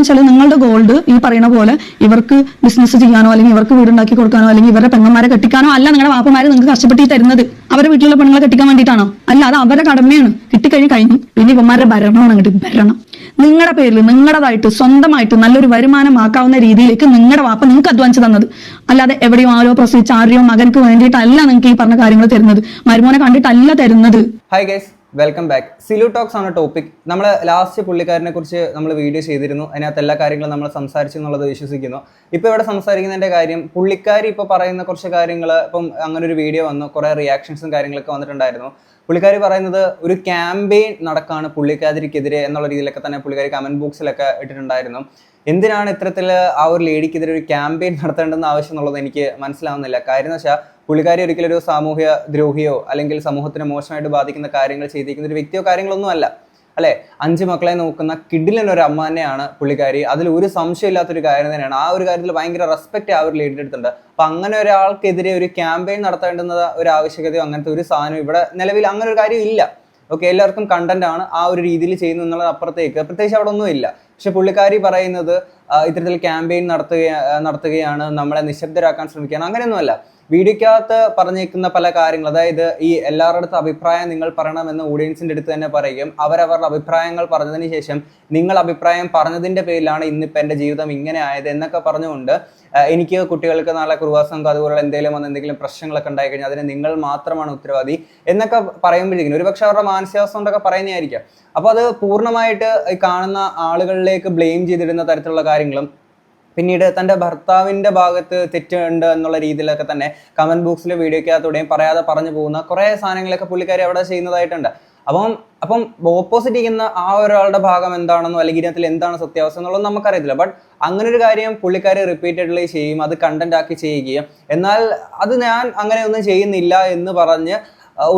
വെച്ചാൽ നിങ്ങളുടെ ഗോൾഡ് ഈ പറയുന്ന പോലെ ഇവർക്ക് ബിസിനസ് ചെയ്യാനോ അല്ലെങ്കിൽ ഇവർക്ക് വീടുണ്ടാക്കി കൊടുക്കാനോ അല്ലെങ്കിൽ ഇവരുടെ പെങ്ങന്മാരെ കെട്ടിക്കാനോ അല്ല നിങ്ങളുടെ വാപ്പമാരെ നിങ്ങൾക്ക് കഷ്ടപ്പെട്ടി തരുന്നത്. അവരുടെ വീട്ടിലുള്ള പെണ്ണുങ്ങളെ കെട്ടിക്കാൻ വേണ്ടിയിട്ടാണോ? അല്ല അത് അവരുടെ കടമയാണ്. കിട്ടിക്കഴിഞ്ഞ് കഴിഞ്ഞു. പിന്നെ ഇവന്മാരുടെ ഭരണമാണ് അങ്ങോട്ട് ഭരണം. നിങ്ങളുടെ പേരിൽ നിങ്ങളുടേതായിട്ട് സ്വന്തമായിട്ട് നല്ലൊരു വരുമാനമാക്കാവുന്ന രീതിയിലേക്ക് നിങ്ങളുടെ വാപ്പ നിങ്ങൾക്ക് അധ്വാനിച്ച് തന്നത്. അല്ലാതെ എവിടെയോ ആരോ പ്രസവിച്ച ആരെയോ മകൻക്ക് വേണ്ടിയിട്ടല്ല നിങ്ങൾക്ക് ഈ പറഞ്ഞ കാര്യങ്ങൾ തരുന്നത്. മരുമോനെ കണ്ടിട്ടല്ല തരുന്നത്. Hi welcome back Silu talks ആണ് ടോപ്പിക് നമ്മൾ ലാസ്റ്റ് പുള്ളിക്കാരനെ കുറിച്ച് നമ്മൾ വീഡിയോ ചെയ്തിരുന്നു. അതിനകത്ത് എല്ലാ കാര്യങ്ങളും നമ്മൾ സംസാരിച്ചു എന്നുള്ളത് വിശ്വസിക്കുന്നു. ഇപ്പോൾ ഇവിടെ സംസാരിക്കുന്നതിന്റെ കാര്യം പുള്ളിക്കാരി ഇപ്പോൾ പറയുന്ന കുറച്ച് കാര്യങ്ങൾ ഇപ്പം അങ്ങനെ ഒരു വീഡിയോ വന്നു കുറേ റിയാക്ഷൻസും കാര്യങ്ങളൊക്കെ വന്നിട്ടുണ്ടായിരുന്നു. പുള്ളിക്കാരി പറയുന്നത് ഒരു ക്യാമ്പയിൻ നടക്കാണ് പുള്ളിക്കാരിക്കെതിരെ എന്നുള്ള രീതിയിലൊക്കെ തന്നെ പുള്ളിക്കാരി കമന്റ് ബോക്സിലൊക്കെ ഇട്ടിട്ടുണ്ടായിരുന്നു. എന്തിനാണ് ഇത്തരത്തിൽ ആ ഒരു ലേഡിക്കെതിരെ ഒരു ക്യാമ്പയിൻ നടത്തേണ്ടെന്ന ആവശ്യം എന്നുള്ളത് എനിക്ക് മനസ്സിലാവുന്നില്ല. കാര്യം എന്ന് വെച്ചാൽ പുള്ളിക്കാരി ഒരിക്കലും ഒരു സാമൂഹ്യ ദ്രോഹിയോ അല്ലെങ്കിൽ സമൂഹത്തിനെ മോശമായിട്ട് ബാധിക്കുന്ന കാര്യങ്ങൾ ചെയ്തിരിക്കുന്ന ഒരു വ്യക്തിയോ കാര്യങ്ങളൊന്നും അല്ല. അല്ലെ? അഞ്ച് മക്കളെ നോക്കുന്ന കിഡിലൻ ഒരു അമ്മ തന്നെയാണ് പുള്ളിക്കാരി. അതിൽ ഒരു സംശയമില്ലാത്തൊരു കാര്യം തന്നെയാണ്. ആ ഒരു കാര്യത്തിൽ ഭയങ്കര റെസ്പെക്റ്റ് ആ ഒരു ലേഡിയുടെ അടുത്തുണ്ട്. അപ്പൊ അങ്ങനെ ഒരാൾക്കെതിരെ ഒരു ക്യാമ്പയിൻ നടത്തേണ്ടുന്ന ഒരു ആവശ്യകതയോ അങ്ങനത്തെ ഒരു സാധനം ഇവിടെ നിലവിൽ അങ്ങനെ ഒരു കാര്യം ഇല്ല. ഓക്കെ എല്ലാവർക്കും കണ്ടന്റ് ആണ് ആ ഒരു രീതിയിൽ ചെയ്യുന്നു എന്നുള്ളത് അപ്പുറത്തേക്ക്. പ്രത്യേകിച്ച് അവിടെ ഒന്നും ഇല്ല പക്ഷെ പുള്ളിക്കാരി പറയുന്നത് ഇത്തരത്തിൽ ക്യാമ്പയിൻ നടത്തുക നടത്തുകയാണ് നമ്മളെ നിശബ്ദരാക്കാൻ ശ്രമിക്കുകയാണ്. അങ്ങനെയൊന്നുമല്ല. വീഡിയോക്കകത്ത് പറഞ്ഞേക്കുന്ന പല കാര്യങ്ങൾ അതായത് ഈ എല്ലാവരുടെ അടുത്ത് അഭിപ്രായം നിങ്ങൾ പറയണമെന്ന് ഓഡിയൻസിന്റെ അടുത്ത് തന്നെ പറയും അവരവരുടെ അഭിപ്രായങ്ങൾ പറഞ്ഞതിന് ശേഷം നിങ്ങൾ അഭിപ്രായം പറഞ്ഞതിന്റെ പേരിലാണ് ഇന്നിപ്പോൾ എന്റെ ജീവിതം ഇങ്ങനെ ആയത് എന്നൊക്കെ പറഞ്ഞുകൊണ്ട് എനിക്ക് കുട്ടികൾക്ക് നാളെ കുറുവാസം അതുപോലുള്ള എന്തെങ്കിലും വന്ന് എന്തെങ്കിലും പ്രശ്നങ്ങളൊക്കെ ഉണ്ടായി കഴിഞ്ഞാൽ അതിന് നിങ്ങൾ മാത്രമാണ് ഉത്തരവാദി എന്നൊക്കെ പറയുമ്പോഴേക്കും ഒരുപക്ഷെ അവരുടെ മാനസികാവസ്ഥ കൊണ്ടൊക്കെ പറയുന്നതായിരിക്കാം. അപ്പോൾ അത് പൂർണമായിട്ട് കാണുന്ന ആളുകളിലേക്ക് ബ്ലെയിം ചെയ്തിടുന്ന തരത്തിലുള്ള കാര്യങ്ങളും പിന്നീട് തന്റെ ഭർത്താവിന്റെ ഭാഗത്ത് തെറ്റുണ്ട് എന്നുള്ള രീതിയിലൊക്കെ തന്നെ കമന്റ് ബോക്സിലെ വീഡിയോക്കകത്തൂടെയും പറയാതെ പറഞ്ഞു പോകുന്ന കുറേ സാധനങ്ങളൊക്കെ പുള്ളിക്കാരി അവിടെ ചെയ്യുന്നതായിട്ടുണ്ട്. അപ്പം അപ്പം ഓപ്പോസിറ്റ് ഇരിക്കുന്ന ആ ഒരാളുടെ ഭാഗം എന്താണെന്നോ അല്ലെങ്കിൽ ഇതിനകത്തിൽ എന്താണ് സത്യാവസ്ഥ എന്നുള്ളത് നമുക്കറിയത്തില്ല. ബട്ട് അങ്ങനെ ഒരു കാര്യം പുള്ളിക്കാരി റിപ്പീറ്റഡ്ലി ചെയ്യും അത് കണ്ടന്റ് ആക്കി ചെയ്യുകയും. എന്നാൽ അത് ഞാൻ അങ്ങനെ ഒന്നും ചെയ്യുന്നില്ല എന്ന് പറഞ്ഞ്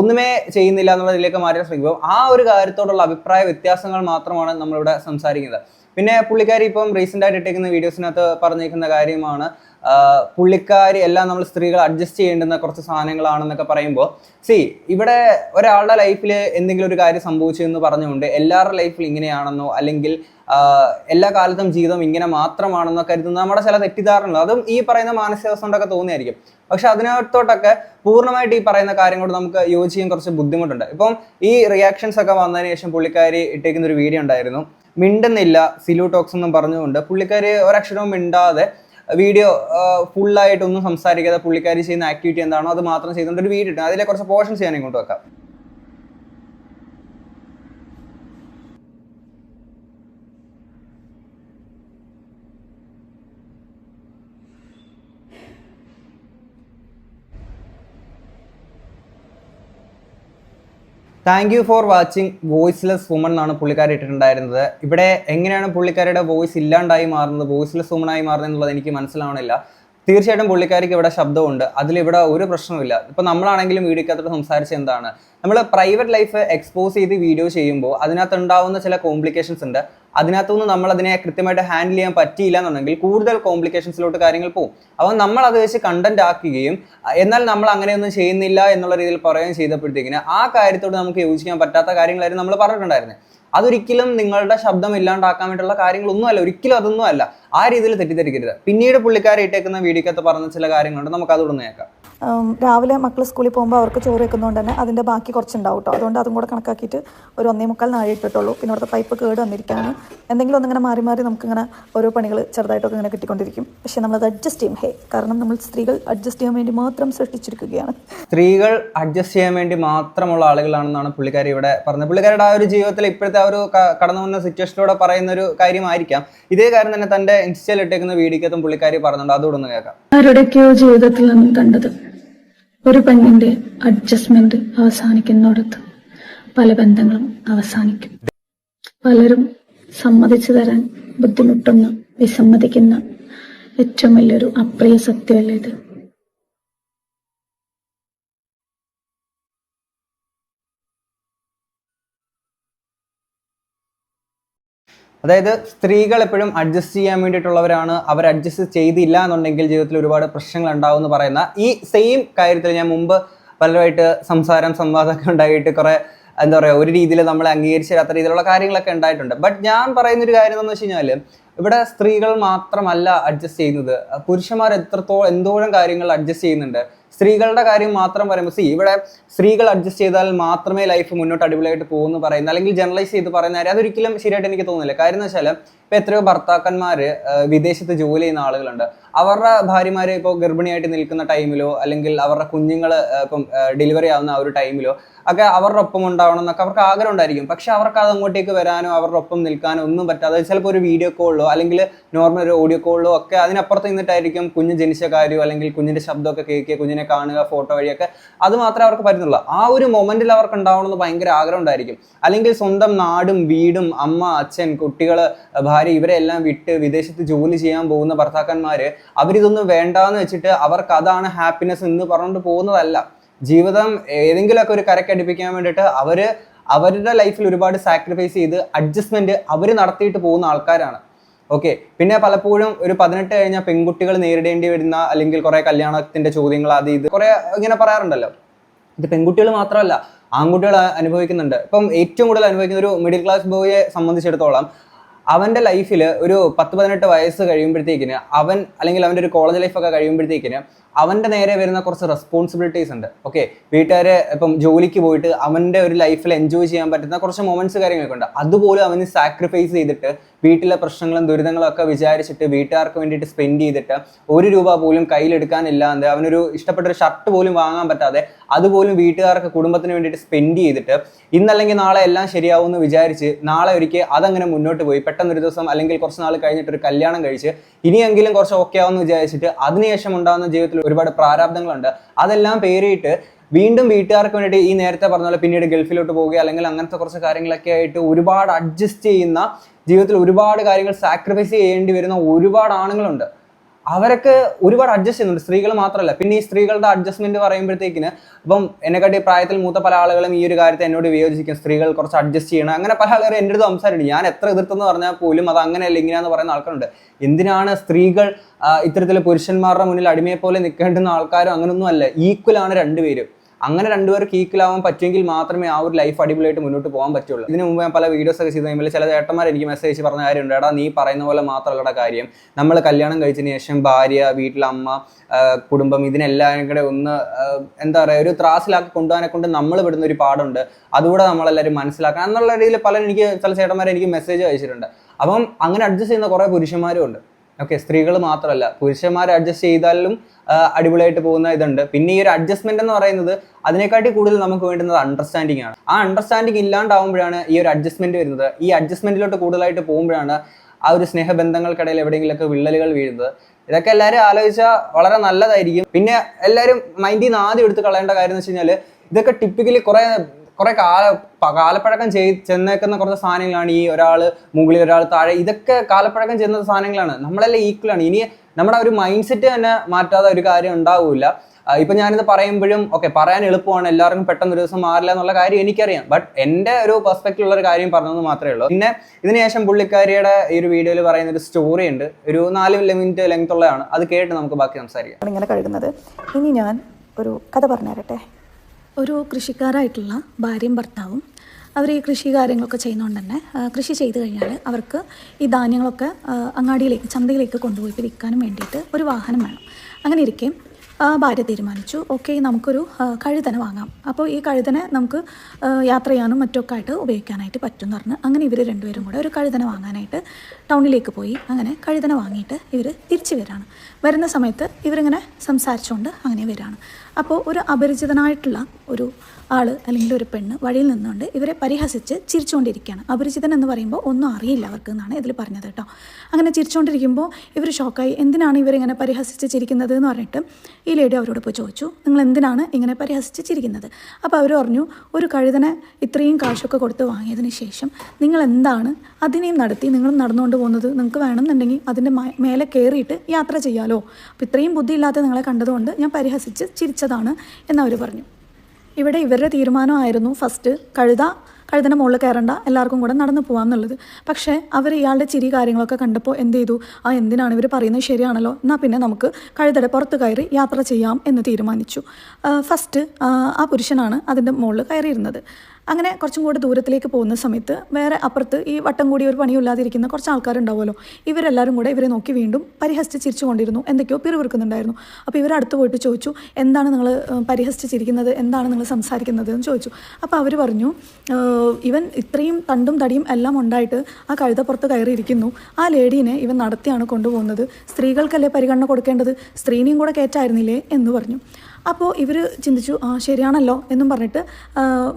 ഒന്നുമേ ചെയ്യുന്നില്ല എന്നുള്ളതിലേക്ക് മാറ്റാൻ ശ്രമിക്കുമ്പോൾ ആ ഒരു കാര്യത്തോടുള്ള അഭിപ്രായ വ്യത്യാസങ്ങൾ മാത്രമാണ് നമ്മളിവിടെ സംസാരിക്കുന്നത്. പിന്നെ പുള്ളിക്കാരി ഇപ്പം റീസെന്റ് ആയിട്ട് ഇട്ടേക്കുന്ന വീഡിയോസിനകത്ത് പറഞ്ഞിരിക്കുന്ന കാര്യമാണ് പുള്ളിക്കാരി എല്ലാം നമ്മൾ സ്ത്രീകൾ അഡ്ജസ്റ്റ് ചെയ്യേണ്ടുന്ന കുറച്ച് സാധനങ്ങളാണെന്നൊക്കെ പറയുമ്പോൾ സി ഇവിടെ ഒരാളുടെ ലൈഫിൽ എന്തെങ്കിലും ഒരു കാര്യം സംഭവിച്ചു എന്ന് പറഞ്ഞുകൊണ്ട് എല്ലാവരുടെ ലൈഫിൽ ഇങ്ങനെയാണെന്നോ അല്ലെങ്കിൽ എല്ലാ കാലത്തും ജീവിതം ഇങ്ങനെ മാത്രമാണെന്നോ കരുതുന്ന നമ്മുടെ ചില തെറ്റിദ്ധാരണകൾ അതും ഈ പറയുന്ന മാനസികാവസ്ഥ കൊണ്ടൊക്കെ തോന്നിയായിരിക്കും. പക്ഷെ അതിനകത്തോട്ടൊക്കെ പൂർണമായിട്ട് ഈ പറയുന്ന കാര്യങ്ങളോട് നമുക്ക് യോജിക്കാൻ കുറച്ച് ബുദ്ധിമുട്ടുണ്ട്. ഇപ്പം ഈ റിയാക്ഷൻസ് ഒക്കെ വന്നതിന് ശേഷം പുള്ളിക്കാരി ഇട്ടേക്കുന്ന ഒരു വീഡിയോ ഉണ്ടായിരുന്നു. മിണ്ടുന്നില്ല സിലൂടോക്സ് എന്നും പറഞ്ഞുകൊണ്ട്. പുള്ളിക്കാർ ഒരക്ഷരവും മിണ്ടാതെ വീഡിയോ ഫുള്ളായിട്ടൊന്നും സംസാരിക്കാതെ പുള്ളിക്കാരി ചെയ്യുന്ന ആക്ടിവിറ്റി എന്താണോ അത് മാത്രം ചെയ്തുകൊണ്ട് ഒരു വീഡിയോ ഇട്ടു. അതിലെ കുറച്ച് പോർഷൻസ് ഞാൻ ഇങ്ങോട്ട് വെക്കാം. Thank you for watching voiceless woman എന്നാണ് പുള്ളിക്കാരി ഇട്ടിട്ടുണ്ടായിരുന്നത്. ഇവിടെ എങ്ങനെയാണ് പുള്ളിക്കാരിയുടെ വോയിസ് ഇല്ലാണ്ടായി മാറുന്നത് വോയിസ്ലെസ് വുമൺ ആയി മാറുന്നത് എന്നുള്ളത് എനിക്ക് മനസ്സിലാവണില്ല. തീർച്ചയായിട്ടും പുള്ളിക്കാരിക്ക് ഇവിടെ ശബ്ദമുണ്ട്. അതിലിവിടെ ഒരു പ്രശ്നമില്ല ഇപ്പം നമ്മളാണെങ്കിലും വീഡിയോക്കകത്തോട്ട് സംസാരിച്ച എന്താണ്? നമ്മൾ പ്രൈവറ്റ് ലൈഫ് എക്സ്പോസ് ചെയ്ത് വീഡിയോ ചെയ്യുമ്പോൾ അതിനകത്ത് ഉണ്ടാവുന്ന ചില കോംപ്ലിക്കേഷൻസ് ഉണ്ട്. അതിനകത്തുനിന്ന് നമ്മൾ അതിനെ കൃത്യമായിട്ട് ഹാൻഡിൽ ചെയ്യാൻ പറ്റിയില്ല എന്നുണ്ടെങ്കിൽ കൂടുതൽ കോംപ്ലിക്കേഷൻസിലോട്ട് കാര്യങ്ങൾ പോകും അപ്പോൾ നമ്മൾ അത് വെച്ച് കണ്ടന്റ് ആക്കുകയും എന്നാൽ നമ്മൾ അങ്ങനെയൊന്നും ചെയ്യുന്നില്ല എന്നുള്ള രീതിയിൽ പറയുകയും ചെയ്തപ്പോഴത്തേക്കിന് ആ കാര്യത്തോട് നമുക്ക് യോജിക്കാൻ പറ്റാത്ത കാര്യങ്ങളായിരുന്നു നമ്മൾ പറഞ്ഞിട്ടുണ്ടായിരുന്നത് അതൊരിക്കലും നിങ്ങളുടെ ശബ്ദം ഇല്ലാണ്ടാക്കാൻ വേണ്ടിയുള്ള കാര്യങ്ങളൊന്നും അല്ല ഒരിക്കലും അതൊന്നും അല്ല ആ രീതിയിൽ തെറ്റിദ്ധരിക്കരുത്. പിന്നീട് പുള്ളിക്കാരെ ഇട്ടേക്കുന്ന വീഡിയോക്കകത്ത് പറഞ്ഞ ചില കാര്യങ്ങളുണ്ട്. നമുക്ക് അതുകൊണ്ട് കേൾക്കാം രാവിലെ മക്കൾ സ്കൂളിൽ പോകുമ്പോൾ അവർക്ക് ചോറ് വെക്കുന്നതുകൊണ്ട് തന്നെ അതിന്റെ ബാക്കി കുറച്ചുണ്ടാവും കേട്ടോ അതുകൊണ്ട് അതും കൂടെ കണക്കാക്കിയിട്ട് ഒരു ഒന്നേ മുക്കാൽ നാഴെ ഇട്ടിട്ടുള്ളൂ. പിന്നെ അവിടുത്തെ പൈപ്പ് കേട് വന്നിരിക്കുകയാണ് എന്തെങ്കിലും ഒന്നിങ്ങനെ മാറി മാറി നമുക്കിങ്ങനെ ഓരോ പണികൾ ചെറുതായിട്ടൊക്കെ ഇങ്ങനെ കിട്ടിക്കൊണ്ടിരിക്കും. പക്ഷേ നമ്മളത് അഡ്ജസ്റ്റ് ചെയ്യും. ഹേ കാരണം നമ്മൾ സ്ത്രീകൾ അഡ്ജസ്റ്റ് ചെയ്യാൻ വേണ്ടി മാത്രം സൃഷ്ടിച്ചിരിക്കുകയാണ് സ്ത്രീകൾ അഡ്ജസ്റ്റ് ചെയ്യാൻ വേണ്ടി മാത്രമുള്ള ആളുകളാണെന്നാണ് പുള്ളിക്കാരി ഇവിടെ പറഞ്ഞത്. പുള്ളിക്കാരുടെ ആ ഒരു ജീവിതത്തിൽ ഇപ്പോഴത്തെ ആ ഒരു കടന്നു വന്ന സിറ്റുവേഷനിലൂടെ പറയുന്ന ഒരു കാര്യമായിരിക്കാം. ഇതേ കാര്യം തന്നെ തന്റെ ഇൻസ്റ്റയിൽ ഇട്ടേക്കുന്ന വീഡിയോക്കകത്തും പുള്ളിക്കാരി പറഞ്ഞുണ്ട് അതുകൂടെ കേൾക്കാം. ആരുടെയൊക്കെയോ ജീവിതത്തിൽ നിന്നും കണ്ടത് ഒരു പെണ്ണിന്റെ അഡ്ജസ്റ്റ്മെന്റ് അവസാനിക്കുന്നിടത്ത് പല ബന്ധങ്ങളും അവസാനിക്കും. പലരും സമ്മതിച്ചു തരാൻ ബുദ്ധിമുട്ടുന്ന വിസമ്മതിക്കുന്ന ഏറ്റവും വലിയൊരു അപ്രിയ സത്യമല്ലേ ഇത്? അതായത് സ്ത്രീകൾ എപ്പോഴും അഡ്ജസ്റ്റ് ചെയ്യാൻ വേണ്ടിയിട്ടുള്ളവരാണ്. അവർ അഡ്ജസ്റ്റ് ചെയ്തില്ല എന്നുണ്ടെങ്കിൽ ജീവിതത്തിൽ ഒരുപാട് പ്രശ്നങ്ങൾ ഉണ്ടാവും എന്ന് പറയുന്ന ഈ സെയിം കാര്യത്തിൽ ഞാൻ മുമ്പ് പലരുമായിട്ട് സംസാരം സംവാദമൊക്കെ ഉണ്ടായിട്ട് കുറേ എന്താ പറയുക ഒരു രീതിയിൽ നമ്മളെ അംഗീകരിച്ചില്ലാത്ത രീതിയിലുള്ള കാര്യങ്ങളൊക്കെ ഉണ്ടായിട്ടുണ്ട്. ബട്ട് ഞാൻ പറയുന്ന ഒരു കാര്യം എന്ന് വെച്ച് കഴിഞ്ഞാൽ ഇവിടെ സ്ത്രീകൾ മാത്രമല്ല അഡ്ജസ്റ്റ് ചെയ്യുന്നത്. പുരുഷന്മാർ എത്രത്തോളം എന്തോരം കാര്യങ്ങൾ അഡ്ജസ്റ്റ് ചെയ്യുന്നുണ്ട്. സ്ത്രീകളുടെ കാര്യം മാത്രം പറയുമ്പോൾ സി ഇവിടെ സ്ത്രീകൾ അഡ്ജസ്റ്റ് ചെയ്താൽ മാത്രമേ ലൈഫ് മുന്നോട്ട് അടിപൊളിയായിട്ട് പോകുമെന്ന് പറയുന്നത്. അല്ലെങ്കിൽ ജനറലൈസ് ചെയ്ത് പറയുന്ന കാര്യം അതൊരിക്കലും ശരിയായിട്ട് എനിക്ക് തോന്നുന്നില്ല. കാര്യം എന്ന് വെച്ചാൽ ഇപ്പോൾ എത്രയോ ഭർത്താക്കന്മാർ വിദേശത്ത് ജോലി ചെയ്യുന്ന ആളുകളുണ്ട്. അവരുടെ ഭാര്യമാർ ഇപ്പോൾ ഗർഭിണിയായിട്ട് നിൽക്കുന്ന ടൈമിലോ അല്ലെങ്കിൽ അവരുടെ കുഞ്ഞുങ്ങൾ ഇപ്പം ഡെലിവറി ആവുന്ന ആ ഒരു ടൈമിലോ ഒക്കെ അവരുടെ ഒപ്പം ഉണ്ടാവണം എന്നൊക്കെ അവർക്ക് ആഗ്രഹം ഉണ്ടായിരിക്കും. പക്ഷെ അവർക്ക് അത് അങ്ങോട്ടേക്ക് വരാനോ അവരുടെ ഒപ്പം നിൽക്കാനോ ഒന്നും പറ്റാതെ ചിലപ്പോൾ ഒരു വീഡിയോ കോളിലോ അല്ലെങ്കിൽ നോർമൽ ഒരു ഓഡിയോ കോളിലോ ഒക്കെ അതിനപ്പുറത്ത് നിന്നിട്ടായിരിക്കും കുഞ്ഞ് ജനിച്ച കാര്യമോ അല്ലെങ്കിൽ കുഞ്ഞിന്റെ ശബ്ദമൊക്കെ കേൾക്കുക കുഞ്ഞിനെ കാണുക ഫോട്ടോ വഴിയൊക്കെ അത് മാത്രമേ അവർക്ക് പറ്റുന്നുള്ളൂ ആ ഒരു മൊമെന്റിൽ അവർക്ക് ഉണ്ടാവണമെന്ന് ഭയങ്കര ആഗ്രഹം ഉണ്ടായിരിക്കും. അല്ലെങ്കിൽ സ്വന്തം നാടും വീടും അമ്മ അച്ഛൻ കുട്ടികൾ ഭാര്യ ഇവരെ എല്ലാം വിട്ട് വിദേശത്ത് ജോലി ചെയ്യാൻ പോകുന്ന ഭർത്താക്കന്മാര് അവരിതൊന്നും വേണ്ടാന്ന് വെച്ചിട്ട് അവർക്ക് അതാണ് ഹാപ്പിനെസ് എന്ന് പറഞ്ഞുകൊണ്ട് പോകുന്നതല്ല. ജീവിതം ഏതെങ്കിലുമൊക്കെ ഒരു കരക്കടിപ്പിക്കാൻ വേണ്ടിയിട്ട് അവർ അവരുടെ ലൈഫിൽ ഒരുപാട് സാക്രിഫൈസ് ചെയ്ത് അഡ്ജസ്റ്റ്മെന്റ് അവർ നടത്തിയിട്ട് പോകുന്ന ആൾക്കാരാണ്. ഓക്കെ പിന്നെ പലപ്പോഴും ഒരു പതിനെട്ട് കഴിഞ്ഞ പെൺകുട്ടികൾ നേരിടേണ്ടി വരുന്ന അല്ലെങ്കിൽ കുറെ കല്യാണത്തിന്റെ ചോദ്യങ്ങൾ അത് ഇത് കുറെ ഇങ്ങനെ പറയാറുണ്ടല്ലോ. ഇത് പെൺകുട്ടികൾ മാത്രമല്ല ആൺകുട്ടികൾ അനുഭവിക്കുന്നുണ്ട്. ഇപ്പം ഏറ്റവും കൂടുതൽ അനുഭവിക്കുന്ന ഒരു മിഡിൽ ക്ലാസ് ബോയെ സംബന്ധിച്ചിടത്തോളം അവന്റെ ലൈഫിൽ ഒരു പത്ത് പതിനെട്ട് വയസ്സ് കഴിയുമ്പോഴത്തേക്കിന് അവൻ അല്ലെങ്കിൽ അവന്റെ ഒരു കോളേജ് ലൈഫൊക്കെ കഴിയുമ്പോഴത്തേക്കിന് അവന്റെ നേരെ വരുന്ന കുറച്ച് റെസ്പോൺസിബിലിറ്റീസ് ഉണ്ട്. ഓക്കെ വീട്ടുകാരെ ഇപ്പം ജോലിക്ക് പോയിട്ട് അവന്റെ ഒരു ലൈഫിൽ എൻജോയ് ചെയ്യാൻ പറ്റുന്ന കുറച്ച് മൊമെന്റ്സ് കാര്യങ്ങളൊക്കെ ഉണ്ട്. അതുപോലും അവന് സാക്രിഫൈസ് ചെയ്തിട്ട് വീട്ടിലെ പ്രശ്നങ്ങളും ദുരിതങ്ങളും ഒക്കെ വിചാരിച്ചിട്ട് വീട്ടുകാർക്ക് വേണ്ടിയിട്ട് സ്പെൻഡ് ചെയ്തിട്ട് ഒരു രൂപ പോലും കയ്യിലെടുക്കാനില്ലാതെ അവനൊരു ഇഷ്ടപ്പെട്ട ഒരു ഷർട്ട് പോലും വാങ്ങാൻ പറ്റാതെ അതുപോലും വീട്ടുകാർക്ക് കുടുംബത്തിന് വേണ്ടിയിട്ട് സ്പെൻഡ് ചെയ്തിട്ട് ഇന്നല്ലെങ്കിൽ നാളെ എല്ലാം ശരിയാവും എന്ന് വിചാരിച്ച് നാളെ ഒരിക്കൽ അതങ്ങനെ മുന്നോട്ട് പോയി. പെട്ടെന്നൊരു ദിവസം അല്ലെങ്കിൽ കുറച്ച് നാൾ കഴിഞ്ഞിട്ട് ഒരു കല്യാണം കഴിച്ച് ഇനിയെങ്കിലും കുറച്ച് ഓക്കെ ആവുമെന്ന് വിചാരിച്ചിട്ട് അതിനുശേഷം ഉണ്ടാകുന്ന ജീവിതത്തിൽ ഒരുപാട് പ്രാരാബ്ദങ്ങളുണ്ട്. അതെല്ലാം പേരിട്ട് വീണ്ടും വീട്ടുകാർക്ക് വേണ്ടിയിട്ട് ഈ നേരത്തെ പറഞ്ഞ പോലെ പിന്നീട് ഗൾഫിലോട്ട് പോവുക അല്ലെങ്കിൽ അങ്ങനത്തെ കുറച്ച് കാര്യങ്ങളൊക്കെ ആയിട്ട് ഒരുപാട് അഡ്ജസ്റ്റ് ചെയ്യുന്ന ജീവിതത്തിൽ ഒരുപാട് കാര്യങ്ങൾ സാക്രിഫൈസ് ചെയ്യേണ്ടി വരുന്ന ഒരുപാട് ആണുങ്ങളുണ്ട്. അവരൊക്കെ ഒരുപാട് അഡ്ജസ്റ്റ് ചെയ്യുന്നുണ്ട്. സ്ത്രീകൾ മാത്രമല്ല പിന്നെ ഈ സ്ത്രീകളുടെ അഡ്ജസ്റ്റ്മെന്റ് പറയുമ്പോഴത്തേക്കിന് ഇപ്പം എന്നെക്കാട്ടി പ്രായത്തിൽ മൂത്ത പല ആളുകളും ഈ ഒരു കാര്യത്തെ എന്നോട് വിയോജിക്കും. സ്ത്രീകൾ കുറച്ച് അഡ്ജസ്റ്റ് ചെയ്യണം. അങ്ങനെ പല ആളുകളും എന്റെ അടുത്ത് സംസാരിക്കും ഞാൻ എത്ര എതിർത്തെന്ന് പറഞ്ഞാൽ പോലും അത് അങ്ങനെയല്ല ഇങ്ങനെയാന്ന് പറയുന്ന ആൾക്കാരുണ്ട്. എന്തിനാണ് സ്ത്രീകൾ ഇത്തരത്തിൽ പുരുഷന്മാരുടെ മുന്നിൽ അടിമയെ പോലെ നിൽക്കേണ്ടുന്ന ആൾക്കാരും അങ്ങനൊന്നും അല്ല. ഈക്വൽ ആണ് രണ്ടുപേരും. അങ്ങനെ രണ്ടുപേർക്ക് ഈക്വൽ ആവാൻ പറ്റുമെങ്കിൽ മാത്രമേ ആ ഒരു ലൈഫ് അടിപൊളിയായിട്ട് മുന്നോട്ട് പോകാൻ പറ്റുള്ളൂ. ഇതിനു മുമ്പ് ഞാൻ പല വീഡിയോസ് ഒക്കെ ചെയ്ത കഴിയുമ്പോൾ ചില ചേട്ടന്മാർ എനിക്ക് മെസ്സേജ് പറഞ്ഞ കാര്യമുണ്ട്. എടാ നീ പറയുന്ന പോലെ മാത്രമല്ലടാ കാര്യം. നമ്മൾ കല്യാണം കഴിച്ചതിന് ശേഷം ഭാര്യ വീട്ടിലെ അമ്മ കുടുംബം ഇതിനെല്ലാം കൂടെ ഒന്ന് എന്താ പറയുക ഒരു ത്രാസിലാക്കി കൊണ്ടുപോകാനെ കൊണ്ട് നമ്മൾ വിടുന്ന ഒരു പാടുണ്ട്. അതുകൂടെ നമ്മളെല്ലാവരും മനസ്സിലാക്കണം എന്നുള്ള രീതിയിൽ പല എനിക്ക് ചില ചേട്ടന്മാരെ എനിക്ക് മെസ്സേജ് അയച്ചിട്ടുണ്ട്. അപ്പം അങ്ങനെ അഡ്ജസ്റ്റ് ചെയ്യുന്ന കുറേ പുരുഷന്മാരും ഉണ്ട്. ഓക്കെ സ്ത്രീകൾ മാത്രമല്ല പുരുഷന്മാർ അഡ്ജസ്റ്റ് ചെയ്താലും അടിപൊളിയായിട്ട് പോകുന്ന ഇതുണ്ട്. പിന്നെ ഈ ഒരു അഡ്ജസ്റ്റ്മെന്റ് എന്ന് പറയുന്നത് അതിനെക്കാട്ടി കൂടുതൽ നമുക്ക് വേണ്ടുന്നത് അണ്ടർസ്റ്റാൻഡിങ് ആണ്. ആ അണ്ടർസ്റ്റാൻഡിങ് ഇല്ലാണ്ടാവുമ്പോഴാണ് ഈ ഒരു അഡ്ജസ്റ്റ്മെന്റ് വരുന്നത്. ഈ അഡ്ജസ്റ്റ്മെന്റിലോട്ട് കൂടുതലായിട്ട് പോകുമ്പോഴാണ് ആ ഒരു സ്നേഹബന്ധങ്ങൾക്കിടയിൽ എവിടെയെങ്കിലുമൊക്കെ വിള്ളലുകൾ വീഴുന്നത്. ഇതൊക്കെ എല്ലാവരും ആലോചിച്ചാൽ വളരെ നല്ലതായിരിക്കും. പിന്നെ എല്ലാവരും മൈൻഡിൽ നിന്ന് ആദ്യം എടുത്ത് കളയേണ്ട കാര്യം എന്ന് വെച്ച് കഴിഞ്ഞാൽ ഇതൊക്കെ ടിപ്പിക്കലി കുറെ കുറെ കാല കാലപ്പഴക്കം ചെയ് ചെന്നേക്കുന്ന കുറച്ച് സാധനങ്ങളാണ് ഈ ഒരാൾ മുകളിൽ ഒരാൾ താഴെ ഇതൊക്കെ കാലപ്പഴക്കം ചെന്ന സാധനങ്ങളാണ്. നമ്മളെല്ലാം ഈക്വൽ ആണ്. ഇനി നമ്മുടെ ഒരു മൈൻഡ് സെറ്റ് തന്നെ മാറ്റാതെ ഒരു കാര്യം ഉണ്ടാവില്ല. ഇപ്പൊ ഞാനിത് പറയുമ്പോഴും ഓക്കെ പറയാൻ എളുപ്പമാണ്. എല്ലാവർക്കും പെട്ടെന്ന് ഒരു ദിവസം മാറില്ല എന്നുള്ള കാര്യം എനിക്കറിയാം. ബട്ട് എന്റെ ഒരു പെർസ്പെക്റ്റീവ് ഉള്ള ഒരു കാര്യം പറഞ്ഞതെന്ന് മാത്രമേ ഉള്ളൂ. പിന്നെ ഇതിനുശേഷം പുള്ളിക്കാരിയുടെ ഈ ഒരു വീഡിയോയിൽ പറയുന്ന ഒരു സ്റ്റോറി ഉണ്ട്. ഒരു നാല് മിനിറ്റ് ലെങ്ത് ഉള്ളതാണ്. അത് കേട്ട് നമുക്ക് ബാക്കി സംസാരിക്കാം. ഇങ്ങനെ കഴുകുന്നത്. ഇനി ഞാൻ ഒരു കഥ പറഞ്ഞു തരട്ടെ ഒരു കൃഷിക്കാരായിട്ടുള്ള ഭാര്യയും ഭർത്താവും അവർ ഈ കൃഷി കാര്യങ്ങളൊക്കെ ചെയ്യുന്നതുകൊണ്ട് തന്നെ കൃഷി ചെയ്ത് കഴിഞ്ഞാൽ അവർക്ക് ഈ ധാന്യങ്ങളൊക്കെ അങ്ങാടിയിലേക്ക് ചന്തയിലേക്ക് കൊണ്ടുപോയിട്ട് വിൽക്കാനും വേണ്ടിയിട്ട് ഒരു വാഹനം വേണം. അങ്ങനെ ഇരിക്കെ ഭാര്യ തീരുമാനിച്ചു ഓക്കെ നമുക്കൊരു കഴുതന വാങ്ങാം. അപ്പോൾ ഈ കഴുതനെ നമുക്ക് യാത്ര ചെയ്യാനും മറ്റൊക്കെ ആയിട്ട് ഉപയോഗിക്കാനായിട്ട് പറ്റും എന്ന് പറഞ്ഞ് അങ്ങനെ ഇവർ രണ്ടുപേരും കൂടെ ഒരു കഴുതനെ വാങ്ങാനായിട്ട് ടൗണിലേക്ക് പോയി. അങ്ങനെ കഴുതനെ വാങ്ങിയിട്ട് ഇവർ തിരിച്ചു വരാണ്. വരുന്ന സമയത്ത് ഇവരിങ്ങനെ സംസാരിച്ചുകൊണ്ട് അങ്ങനെ വരികയാണ് അപ്പോൾ ഒരു അപരിചിതനായിട്ടുള്ള ഒരു ആൾ അല്ലെങ്കിൽ ഒരു പെണ്ണ് വഴിയിൽ നിന്നുകൊണ്ട് ഇവരെ പരിഹസിച്ച് ചിരിച്ചുകൊണ്ടിരിക്കുകയാണ്. അപരിചിതൻ എന്ന് പറയുമ്പോൾ ഒന്നും അറിയില്ല അവർക്ക് എന്നാണ് ഇതിൽ പറഞ്ഞത് കേട്ടോ. അങ്ങനെ ചിരിച്ചുകൊണ്ടിരിക്കുമ്പോൾ ഇവർ ഷോക്കായി എന്തിനാണ് ഇവരിങ്ങനെ പരിഹസിച്ച് ചിരിക്കുന്നത് എന്ന് പറഞ്ഞിട്ട് ഈ ലേഡി അവരോട് പോയി ചോദിച്ചു നിങ്ങൾ എന്തിനാണ് ഇങ്ങനെ പരിഹസിച്ച് ചിരിക്കുന്നത്? അപ്പോൾ അവർ പറഞ്ഞു ഒരു കഴുതനെ ഇത്രയും കാശൊക്കെ കൊടുത്ത് വാങ്ങിയതിന് ശേഷം നിങ്ങൾ എന്താണ് അതിനെയും നടത്തി നിങ്ങൾ നടന്നുകൊണ്ട് പോകുന്നത് നിങ്ങൾക്ക് വേണമെന്നുണ്ടെങ്കിൽ അതിന്റെ മേലെ കയറിയിട്ട് യാത്ര ചെയ്യാലോ. അപ്പോൾ ഇത്രയും ബുദ്ധിയില്ലാത്ത നിങ്ങളെ കണ്ടതുകൊണ്ട് ഞാൻ പരിഹസിച്ച് ചിരിച്ചതാണ് എന്നവർ പറഞ്ഞു. ഇവിടെ ഇവരുടെ തീരുമാനമായിരുന്നു ഫസ്റ്റ് കഴുത കഴുതന്റെ മുകളിൽ കയറണ്ട എല്ലാവർക്കും കൂടെ നടന്നു പോകാം എന്നുള്ളത് പക്ഷേ അവർ ഇയാളുടെ ചിരി കാര്യങ്ങളൊക്കെ കണ്ടപ്പോൾ എന്ത് ചെയ്തു? ആ എന്തിനാണ് ഇവർ പറയുന്നത് ശരിയാണല്ലോ? എന്നാൽ പിന്നെ നമുക്ക് കഴുതയുടെ പുറത്ത് കയറി യാത്ര ചെയ്യാം എന്ന് തീരുമാനിച്ചു. ഫസ്റ്റ് ആ പുരുഷനാണ് അതിന്റെ മുകളിൽ കയറിയിരുന്നത്. അങ്ങനെ കുറച്ചും കൂടി ദൂരത്തിലേക്ക് പോകുന്ന സമയത്ത് വേറെ അപ്പുറത്ത് ഈ വട്ടം കൂടി ഒരു പണിയില്ലാതിരിക്കുന്ന കുറച്ച് ആൾക്കാരുണ്ടാവുമല്ലോ. ഇവരെല്ലാവരും കൂടെ ഇവരെ നോക്കി വീണ്ടും പരിഹസിച്ച് ചിരിച്ചുകൊണ്ടിരുന്നു എന്തൊക്കെയോ പിറുവിറുക്കുന്നുണ്ടായിരുന്നു അപ്പോൾ ഇവർ അടുത്ത് പോയിട്ട് ചോദിച്ചു എന്താണ് നിങ്ങൾ പരിഹസിച്ചിരിക്കുന്നത് എന്താണ് നിങ്ങൾ സംസാരിക്കുന്നത്? എന്ന് ചോദിച്ചു. അപ്പോൾ അവർ പറഞ്ഞു ഇവൻ ഇത്രയും തണ്ടും തടിയും എല്ലാം ഉണ്ടായിട്ട് ആ കഴുതപ്പുറത്ത് കയറിയിരിക്കുന്നു. ആ ലേഡീനെ ഇവൻ നടത്തിയാണ് കൊണ്ടുപോകുന്നത്. സ്ത്രീകൾക്കല്ലേ പരിഗണന കൊടുക്കേണ്ടത്? സ്ത്രീനെയും കൂടെ കയറ്റായിരുന്നില്ലേ? എന്ന് പറഞ്ഞു. അപ്പോൾ ഇവർ ചിന്തിച്ചു ആ ശരിയാണല്ലോ എന്നും പറഞ്ഞിട്ട്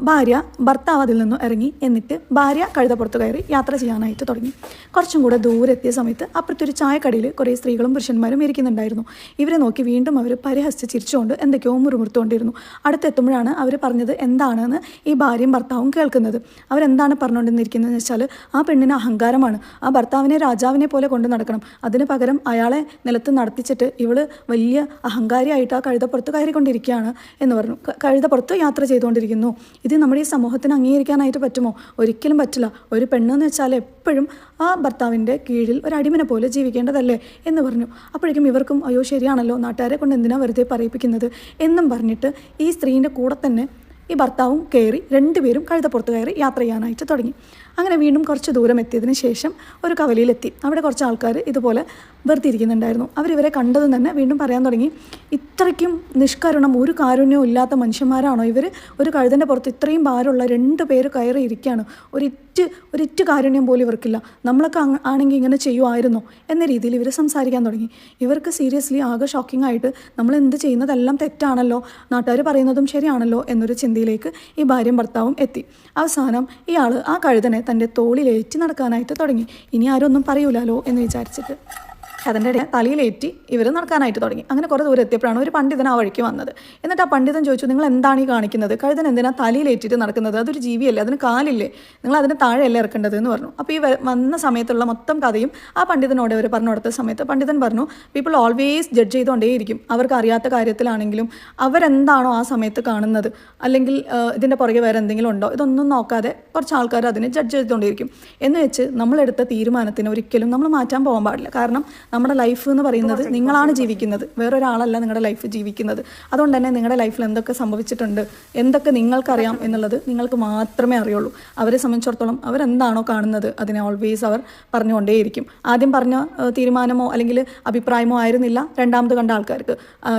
ഭാര്യ ഭർത്താവ് അതിൽ നിന്നും ഇറങ്ങി എന്നിട്ട് ഭാര്യ കഴുതപ്പുറത്ത് കയറി യാത്ര ചെയ്യാനായിട്ട് തുടങ്ങി. കുറച്ചും കൂടെ ദൂരെ എത്തിയ സമയത്ത് അപ്പുറത്തൊരു ചായക്കടയിൽ കുറേ സ്ത്രീകളും പുരുഷന്മാരും ഇരിക്കുന്നുണ്ടായിരുന്നു. ഇവരെ നോക്കി വീണ്ടും അവർ പരിഹസിച്ച് ചിരിച്ചുകൊണ്ട് എന്തൊക്കെയോ മുറിമുറുത്തുകൊണ്ടിരുന്നു. അടുത്തെത്തുമ്പോഴാണ് അവർ പറഞ്ഞത് എന്താണെന്ന് ഈ ഭാര്യയും ഭർത്താവും കേൾക്കുന്നത്. അവരെന്താണ് പറഞ്ഞുകൊണ്ടിരിക്കുന്നതെന്ന് വെച്ചാൽ ആ പെണ്ണിന് അഹങ്കാരമാണ്. ആ ഭർത്താവിനെ രാജാവിനെ പോലെ കൊണ്ട് നടക്കണം. അതിന് പകരം അയാളെ നിലത്ത് നടത്തിച്ചിട്ട് ഇവൾ വലിയ അഹങ്കാരിയായിട്ട് ആ കഴുതപ്പുറത്ത് കയറിക്കൊണ്ടിരിക്കുകയാണ് എന്ന് പറഞ്ഞു. കഴുത പുറത്ത് യാത്ര ചെയ്തുകൊണ്ടിരിക്കുന്നു. ഇത് നമ്മുടെ ഈ സമൂഹത്തിന് അംഗീകരിക്കാനായിട്ട് പറ്റുമോ? ഒരിക്കലും പറ്റില്ല. ഒരു പെണ്ണെന്ന് വെച്ചാൽ എപ്പോഴും ആ ഭർത്താവിന്റെ കീഴിൽ ഒരു അടിമനെ പോലെ ജീവിക്കേണ്ടതല്ലേ എന്ന് പറഞ്ഞു. അപ്പോഴേക്കും ഇവർക്കും അയ്യോ ശരിയാണല്ലോ. നാട്ടുകാരെ കൊണ്ട് എന്തിനാ വെറുതെ പറയിപ്പിക്കുന്നത്? എന്നും പറഞ്ഞിട്ട് ഈ സ്ത്രീന്റെ കൂടെ തന്നെ ഈ ഭർത്താവും കയറി രണ്ടുപേരും കഴുതപ്പുറത്ത് കയറി യാത്ര ചെയ്യാനായിട്ട് തുടങ്ങി. അങ്ങനെ വീണ്ടും കുറച്ച് ദൂരം എത്തിയതിന് ശേഷം ഒരു കവലയിലെത്തി. അവിടെ കുറച്ച് ആൾക്കാർ ഇതുപോലെ വെറുതെ ഇരിക്കുന്നുണ്ടായിരുന്നു അവരിവരെ കണ്ടതും തന്നെ വീണ്ടും പറയാൻ തുടങ്ങി ഇത്രയ്ക്കും നിഷ്കരുണം ഒരു കാരുണ്യവും ഇല്ലാത്ത മനുഷ്യന്മാരാണോ ഇവർ ഒരു കഴുതന്റെ പുറത്ത് ഇത്രയും ഭാരമുള്ള രണ്ട് പേര് കയറി ഇരിക്കുകയാണ് ഒരിറ്റ് ഒരിറ്റ് കാരുണ്യം പോലും ഇവർക്കില്ല. നമ്മളൊക്കെ ആണെങ്കിൽ ഇങ്ങനെ ചെയ്യുമായിരുന്നോ എന്ന രീതിയിൽ ഇവർ സംസാരിക്കാൻ തുടങ്ങി. ഇവർക്ക് സീരിയസ്ലി ആകെ ഷോക്കിംഗ് ആയിട്ട് നമ്മൾ എന്ത് ചെയ്യുന്നതെല്ലാം തെറ്റാണല്ലോ? നാട്ടുകാർ പറയുന്നതും ശരിയാണല്ലോ? എന്നൊരു ചിന്തയിലേക്ക് ഈ ഭാര്യയും ഭർത്താവും എത്തി. അവസാനം ഇയാൾ ആ കഴുതനെ തന്റെ തോളിലേറ്റി നടക്കാനായിട്ട് തുടങ്ങി. ഇനി ആരും ഒന്നും പറയൂലല്ലോ എന്ന് വിചാരിച്ചിട്ട്. അതിന്റെ ഇടയിൽ തലയിലേറ്റി ഇവർ നടക്കാനായിട്ട് തുടങ്ങി. അങ്ങനെ കുറേ ദൂരം എത്തിയപ്പോഴാണ് ഒരു പണ്ഡിതൻ ആ വഴിക്ക് വന്നത്. എന്നിട്ട് ആ പണ്ഡിതൻ ചോദിച്ചു നിങ്ങൾ എന്താണ് ഈ കാണിക്കുന്നത്? കഴുതൻ എന്തിനാണ് തലയിലേറ്റിട്ട് നടക്കുന്നത്? അതൊരു ജീവിയല്ലേ? അതിന് കാലില്ലേ? നിങ്ങൾ അതിന് താഴെയല്ലേ ഇറക്കേണ്ടത്? എന്ന് പറഞ്ഞു. അപ്പോൾ ഈ വന്ന സമയത്തുള്ള മൊത്തം കഥയും ആ പണ്ഡിതനോട് അവർ പറഞ്ഞു കൊടുത്ത സമയത്ത് പണ്ഡിതൻ പറഞ്ഞു പീപ്പിൾ ഓൾവേസ് ജഡ്ജ് ചെയ്തുകൊണ്ടേയിരിക്കും. അവർക്ക് അറിയാത്ത കാര്യത്തിലാണെങ്കിലും അവരെന്താണോ ആ സമയത്ത് കാണുന്നത്? അല്ലെങ്കിൽ ഇതിന്റെ പുറകെ വേറെ എന്തെങ്കിലും ഉണ്ടോ? ഇതൊന്നും നോക്കാതെ കുറച്ച് ആൾക്കാർ അതിനെ ജഡ്ജ് ചെയ്തുകൊണ്ടേയിരിക്കും. എന്ന് വെച്ച് നമ്മളെടുത്ത തീരുമാനത്തിന് ഒരിക്കലും നമ്മൾ മാറ്റാൻ പോകാൻ പാടില്ല. കാരണം നമ്മുടെ ലൈഫ് എന്ന് പറയുന്നത് നിങ്ങളാണ് ജീവിക്കുന്നത്. വേറൊരാളല്ല നിങ്ങളുടെ ലൈഫ് ജീവിക്കുന്നത്. അതുകൊണ്ട് തന്നെ നിങ്ങളുടെ ലൈഫിൽ എന്തൊക്കെ സംഭവിച്ചിട്ടുണ്ട് എന്തൊക്കെ നിങ്ങൾക്കറിയാം എന്നുള്ളത് നിങ്ങൾക്ക് മാത്രമേ അറിയുള്ളൂ. അവരെ സംബന്ധിച്ചിടത്തോളം അവരെന്താണോ കാണുന്നത് അതിനെ ഓൾവേസ് അവർ പറഞ്ഞുകൊണ്ടേയിരിക്കും. ആദ്യം പറഞ്ഞ തീരുമാനമോ അല്ലെങ്കിൽ അഭിപ്രായമോ ആയിരുന്നില്ല രണ്ടാമത് കണ്ട ആൾക്കാർക്ക്.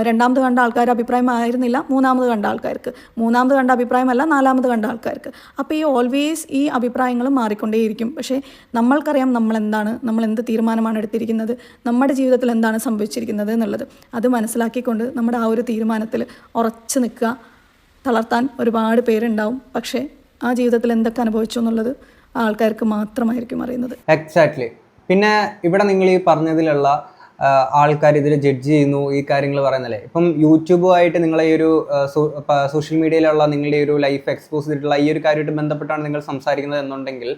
രണ്ടാമത് കണ്ട ആൾക്കാർ അഭിപ്രായം ആയിരുന്നില്ല മൂന്നാമത് കണ്ട ആൾക്കാർക്ക്. മൂന്നാമത് കണ്ട അഭിപ്രായമല്ല നാലാമത് കണ്ട ആൾക്കാർക്ക്. അപ്പോൾ ഈ ഓൾവേസ് ഈ അഭിപ്രായങ്ങൾ മാറിക്കൊണ്ടേയിരിക്കും. പക്ഷേ നമ്മൾക്കറിയാം നമ്മൾ എന്താണ് നമ്മൾ എന്ത് തീരുമാനമാണ് എടുത്തിരിക്കുന്നത്. നമ്മുടെ ജീവിതത്തിൽ എന്താണ് സംഭവിച്ചിരിക്കുന്നത് എന്നുള്ളത് അത് മനസ്സിലാക്കിക്കൊണ്ട് നമ്മുടെ ആ ഒരു തീരുമാനത്തിൽ ഉറച്ചു നിൽക്കുക. തളർത്താൻ ഒരുപാട് പേരുണ്ടാവും. പക്ഷേ ആ ജീവിതത്തിൽ എന്തൊക്കെ അനുഭവിച്ചു എന്നുള്ളത് ആൾക്കാർക്ക് മാത്രമായിരിക്കും അറിയുന്നത്. എക്സാക്ട്ലി പിന്നെ ഇവിടെ നിങ്ങൾ ഈ പറഞ്ഞതിലുള്ള ആൾക്കാർ ഇതിൽ ജഡ്ജ് ചെയ്യുന്നു ഈ കാര്യങ്ങൾ പറയുന്നില്ലേ? ഇപ്പം യൂട്യൂബുമായിട്ട് നിങ്ങളെ ഈ ഒരു സോഷ്യൽ മീഡിയയിലുള്ള നിങ്ങളുടെ ഒരു ലൈഫ് എക്സ്പോസ് ചെയ്തിട്ടുള്ള ഈ ഒരു കാര്യമായിട്ട് ബന്ധപ്പെട്ടാണ് നിങ്ങൾ സംസാരിക്കുന്നത് എന്നുണ്ടെങ്കിൽ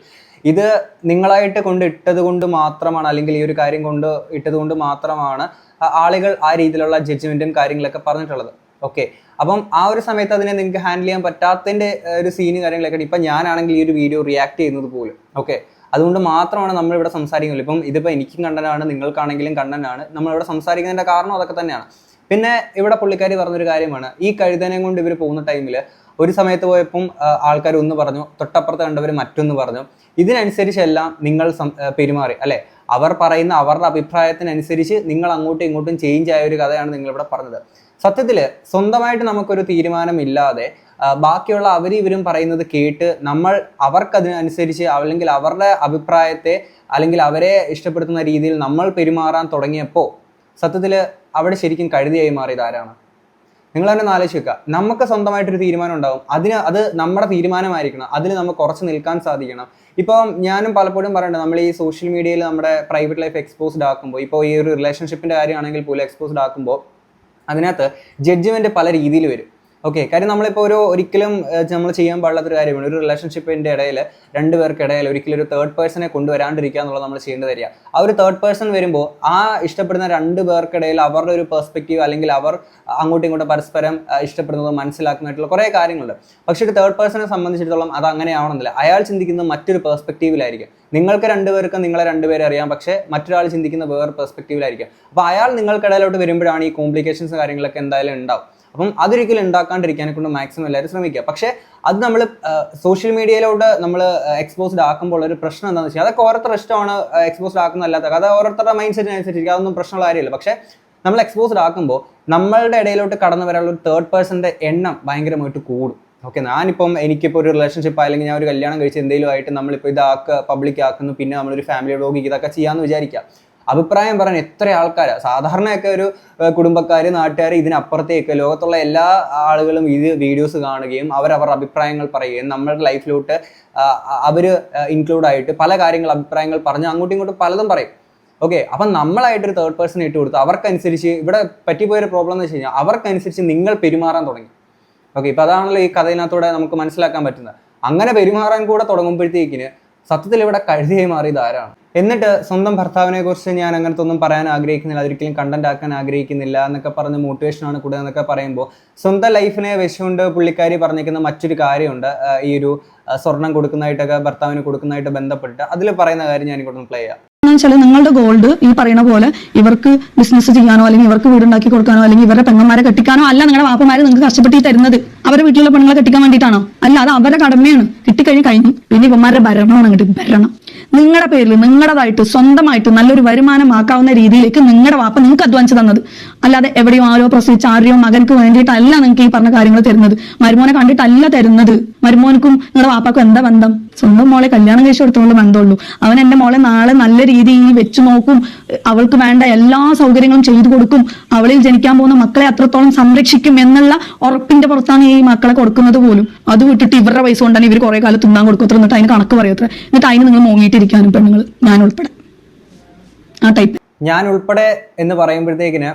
ഇത് നിങ്ങളായിട്ട് കൊണ്ട് ഇട്ടത് കൊണ്ട് മാത്രമാണ് അല്ലെങ്കിൽ ഈ ഒരു കാര്യം കൊണ്ട് ഇട്ടത് കൊണ്ട് മാത്രമാണ് ആളുകൾ ആ രീതിയിലുള്ള ജഡ്ജ്മെന്റും കാര്യങ്ങളൊക്കെ പറഞ്ഞിട്ടുള്ളത്. ഓക്കെ അപ്പം ആ ഒരു സമയത്ത് അതിനെ നിങ്ങൾക്ക് ഹാൻഡിൽ ചെയ്യാൻ പറ്റാത്തതിന്റെ ഒരു സീന് കാര്യങ്ങളൊക്കെ ഇപ്പം ഞാനാണെങ്കിൽ ഈ ഒരു വീഡിയോ റിയാക്ട് ചെയ്യുന്നത് പോലും. ഓക്കെ അതുകൊണ്ട് മാത്രമാണ് നമ്മളിവിടെ സംസാരിക്കുന്നത്. ഇപ്പം ഇതിപ്പോൾ എനിക്കും കണ്ടനാണ് നിങ്ങൾക്കാണെങ്കിലും കണ്ടനാണ് നമ്മളിവിടെ സംസാരിക്കുന്നതിന്റെ കാരണം അതൊക്കെ തന്നെയാണ്. പിന്നെ ഇവിടെ പുള്ളിക്കാരി പറഞ്ഞൊരു കാര്യമാണ് ഈ കഴുതനെ കൊണ്ട് ഇവർ പോകുന്ന ടൈമിൽ ഒരു സമയത്ത് പോയപ്പം ആൾക്കാർ ഒന്ന് പറഞ്ഞു തൊട്ടപ്പുറത്ത് കണ്ടവർ മറ്റൊന്ന് പറഞ്ഞു ഇതിനനുസരിച്ചെല്ലാം നിങ്ങൾ സം- ആ, പെരുമാറി അല്ലെ? അവർ പറയുന്ന അവരുടെ അഭിപ്രായത്തിനനുസരിച്ച് നിങ്ങൾ അങ്ങോട്ടും ഇങ്ങോട്ടും ചേഞ്ച് ആയ ഒരു കഥയാണ് നിങ്ങളിവിടെ പറഞ്ഞത്. സത്യത്തിൽ സ്വന്തമായിട്ട് നമുക്കൊരു തീരുമാനമില്ലാതെ ബാക്കിയുള്ള അവർ ഇവരും പറയുന്നത് കേട്ട് നമ്മൾ അവർക്കതിനനുസരിച്ച് അല്ലെങ്കിൽ അവരുടെ അഭിപ്രായത്തെ അല്ലെങ്കിൽ അവരെ ഇഷ്ടപ്പെടുത്തുന്ന രീതിയിൽ നമ്മൾ പെരുമാറാൻ തുടങ്ങിയപ്പോൾ സത്യത്തിൽ അവിടെ ശരിക്കും കഴുതിയായി മാറിയത് ആരാണ്? നിങ്ങൾ തന്നെ ആലോചിച്ച് വെക്കുക നമുക്ക് സ്വന്തമായിട്ടൊരു തീരുമാനം ഉണ്ടാവും. അതിന് അത് നമ്മുടെ തീരുമാനമായിരിക്കണം. അതിൽ നമുക്ക് കുറച്ച് നിൽക്കാൻ സാധിക്കണം. ഇപ്പം ഞാനും പലപ്പോഴും പറയണ്ട നമ്മൾ ഈ സോഷ്യൽ മീഡിയയിൽ നമ്മുടെ പ്രൈവറ്റ് ലൈഫ് എക്സ്പോസ്ഡ് ആക്കുമ്പോൾ ഇപ്പോൾ ഈ ഒരു റിലേഷൻഷിപ്പിന്റെ കാര്യമാണെങ്കിൽ പോലും എക്സ്പോസ്ഡ് ആക്കുമ്പോൾ അതിനകത്ത് ജഡ്ജ്മെന്റ് പല രീതിയിൽ വരും. ഓക്കെ കാര്യം നമ്മളിപ്പോൾ ഒരു ഒരിക്കലും നമ്മൾ ചെയ്യാൻ പാടില്ലാത്തൊരു കാര്യമാണ്. ഒരു റിലേഷൻഷിപ്പിന്റെ ഇടയിൽ രണ്ട് പേർക്കിടയിൽ ഒരിക്കലും ഒരു തേർഡ് പേഴ്സണെ കൊണ്ടുവരാണ്ടിരിക്കുക എന്നുള്ളത് നമ്മൾ ചെയ്യേണ്ടത് തരിക ആ ഒരു തേർഡ് പേഴ്സൺ വരുമ്പോൾ ആ ഇഷ്ടപ്പെടുന്ന രണ്ട് പേർക്കിടയിൽ അവരുടെ ഒരു പെർസ്പെക്റ്റീവ് അല്ലെങ്കിൽ അവർ അങ്ങോട്ടും ഇങ്ങോട്ടും പരസ്പരം ഇഷ്ടപ്പെടുന്നത് മനസ്സിലാക്കുന്നതായിട്ടുള്ള കുറേ കാര്യങ്ങളുണ്ട്. പക്ഷേ ഒരു തേർഡ് പേഴ്സണെ സംബന്ധിച്ചിടത്തോളം അത് അങ്ങനെ ആവണമെന്നില്ല അയാൾ ചിന്തിക്കുന്നത് മറ്റൊരു പെർസ്പെക്റ്റീവിലായിരിക്കും നിങ്ങൾക്ക് രണ്ടുപേർക്കും നിങ്ങളെ രണ്ടുപേരെ അറിയാം പക്ഷേ മറ്റൊരാൾ ചിന്തിക്കുന്ന വേറെ പെർസ്പെക്റ്റീവിലായിരിക്കും അപ്പോൾ അയാൾ നിങ്ങൾക്കിടയിലോട്ട് വരുമ്പോഴാണ് ഈ കോംപ്ലിക്കേഷൻസ് കാര്യങ്ങളൊക്കെ എന്തായാലും ഉണ്ടാവും. അപ്പം അതൊരിക്കലും ഉണ്ടാക്കാണ്ടിരിക്കാനെ കൊണ്ട് മാക്സിമം എല്ലാവരും ശ്രമിക്കുക. പക്ഷേ അത് നമ്മൾ സോഷ്യൽ മീഡിയയിലോട്ട് നമ്മൾ എക്സ്പോസ്ഡ് ആക്കുമ്പോൾ ഒരു പ്രശ്നം എന്താണെന്ന് വെച്ചാൽ അതൊക്കെ ഓരോരുത്തർ ഇഷ്ടമാണ് എക്സ്പോസ്ഡ് ആക്കുന്നതല്ലാത്ത അത് ഓരോരുത്തരുടെ മൈൻഡ് സെറ്റിനനുസരിച്ചിരിക്കും അതൊന്നും പ്രശ്നമുള്ള കാര്യമില്ല. പക്ഷേ നമ്മൾ എക്സ്പോസ്ഡ് ആക്കുമ്പോൾ നമ്മളുടെ ഇടയിലോട്ട് കടന്നു വരാനുള്ള ഒരു തേർഡ് പേഴ്സന്റെ എണ്ണം ഭയങ്കരമായിട്ട് കൂടും. ഓക്കെ ഞാനിപ്പം എനിക്കിപ്പോൾ ഒരു റിലേഷൻഷിപ്പ് അല്ലെങ്കിൽ ഞാൻ ഒരു കല്യാണം കഴിച്ച് എന്തെങ്കിലും ആയിട്ട് നമ്മളിപ്പോൾ ഇതാക്കുക പബ്ലിക് ആക്കുന്നു പിന്നെ നമ്മളൊരു ഫാമിലി വ്ലോഗ് ഇതൊക്കെ ചെയ്യാമെന്ന് വിചാരിക്കാം അഭിപ്രായം പറയാൻ എത്ര ആൾക്കാർ സാധാരണയൊക്കെ ഒരു കുടുംബക്കാർ നാട്ടുകാർ ഇതിനപ്പുറത്തേക്ക് ലോകത്തുള്ള എല്ലാ ആളുകളും ഇത് വീഡിയോസ് കാണുകയും അവരവരുടെ അഭിപ്രായങ്ങൾ പറയുകയും നമ്മളുടെ ലൈഫിലോട്ട് അവർ ഇൻക്ലൂഡ് ആയിട്ട് പല കാര്യങ്ങൾ അഭിപ്രായങ്ങൾ പറഞ്ഞ് അങ്ങോട്ടും ഇങ്ങോട്ടും പലതും പറയും. ഓക്കെ അപ്പം നമ്മളായിട്ടൊരു തേർഡ് പേഴ്സൺ ഇട്ട് കൊടുത്ത് അവർക്കനുസരിച്ച് ഇവിടെ പറ്റിപ്പോയൊരു പ്രോബ്ലം എന്ന് വെച്ച് കഴിഞ്ഞാൽ അവർക്കനുസരിച്ച് നിങ്ങൾ പെരുമാറാൻ തുടങ്ങി. ഓക്കെ ഇപ്പം അതാണല്ലോ ഈ കഥയിനകത്തൂടെ നമുക്ക് മനസ്സിലാക്കാൻ പറ്റുന്നത്. അങ്ങനെ പെരുമാറാൻ കൂടെ തുടങ്ങുമ്പോഴത്തേക്കിന് സത്യത്തിൽ ഇവിടെ കഴുതിയായി മാറിയത് ആരാണ്? എന്നിട്ട് സ്വന്തം ഭർത്താവിനെ കുറിച്ച് ഞാൻ അങ്ങനത്തെ ഒന്നും പറയാൻ ആഗ്രഹിക്കുന്നില്ല അതൊരിക്കലും കണ്ടന്റ് ആക്കാൻ ആഗ്രഹിക്കുന്നില്ല എന്നൊക്കെ പറഞ്ഞ് മോട്ടിവേഷനാണ് കൂടുതൽ എന്നൊക്കെ പറയുമ്പോൾ സ്വന്തം ലൈഫിനെ വെച്ചുകൊണ്ട് പുള്ളിക്കാരി പറഞ്ഞിരിക്കുന്ന മറ്റൊരു കാര്യമുണ്ട്. ഈ ഒരു സ്വർണം കൊടുക്കുന്നതായിട്ടൊക്കെ ഭർത്താവിന് കൊടുക്കുന്നതായിട്ട് ബന്ധപ്പെട്ട് അതിൽ പറയുന്ന കാര്യം ഞാൻ ഇവിടെ പ്ലേ ചെയ്യാം. വെച്ചാൽ നിങ്ങളുടെ ഗോൾഡ് ഈ പറയുന്ന പോലെ ഇവർക്ക് ബിസിനസ് ചെയ്യാനോ അല്ലെങ്കിൽ ഇവർക്ക് വീടുണ്ടാക്കി കൊടുക്കാനോ അല്ലെങ്കിൽ ഇവരുടെ പെങ്ങന്മാരെ കെട്ടിക്കാനോ അല്ല നിങ്ങളുടെ വാപ്പമാരെ നിങ്ങൾക്ക് കഷ്ടപ്പെട്ടി തരുന്നത്. അവരുടെ വീട്ടിലുള്ള പെണ്ണുങ്ങളെ കെട്ടിക്കാൻ വേണ്ടിയിട്ടാണോ? അല്ല അത് അവരുടെ കടമയാണ്. കിട്ടിക്കഴിഞ്ഞ് കഴിഞ്ഞു പിന്നെ ഇവന്മാരുടെ ഭരണമാണ് അങ്ങോട്ട് ഭരണം. നിങ്ങളുടെ പേരിൽ നിങ്ങളുടേതായിട്ട് സ്വന്തമായിട്ട് നല്ലൊരു വരുമാനമാക്കാവുന്ന രീതിയിലേക്ക് നിങ്ങളുടെ വാപ്പ നിങ്ങൾക്ക് അധ്വാനിച്ച് തന്നത്. അല്ലാതെ എവിടെയോ ആരോ പ്രസവിച്ച ആരെയോ മകനക്ക് വേണ്ടിയിട്ടല്ല നിങ്ങൾക്ക് ഈ പറഞ്ഞ കാര്യങ്ങൾ തരുന്നത്. മരുമോനെ കണ്ടിട്ടല്ല തരുന്നത്. മരുമോനക്കും നിങ്ങളുടെ വാപ്പാക്കും എന്താ ബന്ധം? സ്വന്തം മോളെ കല്യാണം കഴിച്ചു കൊടുത്തോണ്ട് ബന്ധമുള്ളൂ അവൻ എന്റെ മോളെ നാളെ നല്ല രീതിയിൽ വെച്ചു നോക്കും. അവൾക്ക് വേണ്ട എല്ലാ സൗകര്യങ്ങളും ചെയ്തു കൊടുക്കും. അവളിൽ ജനിക്കാൻ പോകുന്ന മക്കളെ അത്രത്തോളം സംരക്ഷിക്കും എന്നുള്ള ഉറപ്പിന്റെ പുറത്താണ് ഈ മക്കളെ കൊടുക്കുന്നത് പോലും. അത് വിട്ടിട്ട് ഇവരുടെ പൈസ കൊണ്ടാണ് ഇവർ കുറെ കാലം തിന്നാൻ കൊടുക്കത്ര എന്നിട്ട് അതിന് കണക്ക് പറയത്ര എന്നിട്ട് അതിന് നിങ്ങൾ മോങ്ങിയിട്ടിരിക്കാനും പെണ്ണുങ്ങൾ ഞാൻ ഉൾപ്പെടെ. ആ ടൈപ്പ് ഞാൻ ഉൾപ്പെടെ എന്ന് പറയുമ്പോഴത്തേക്കിന്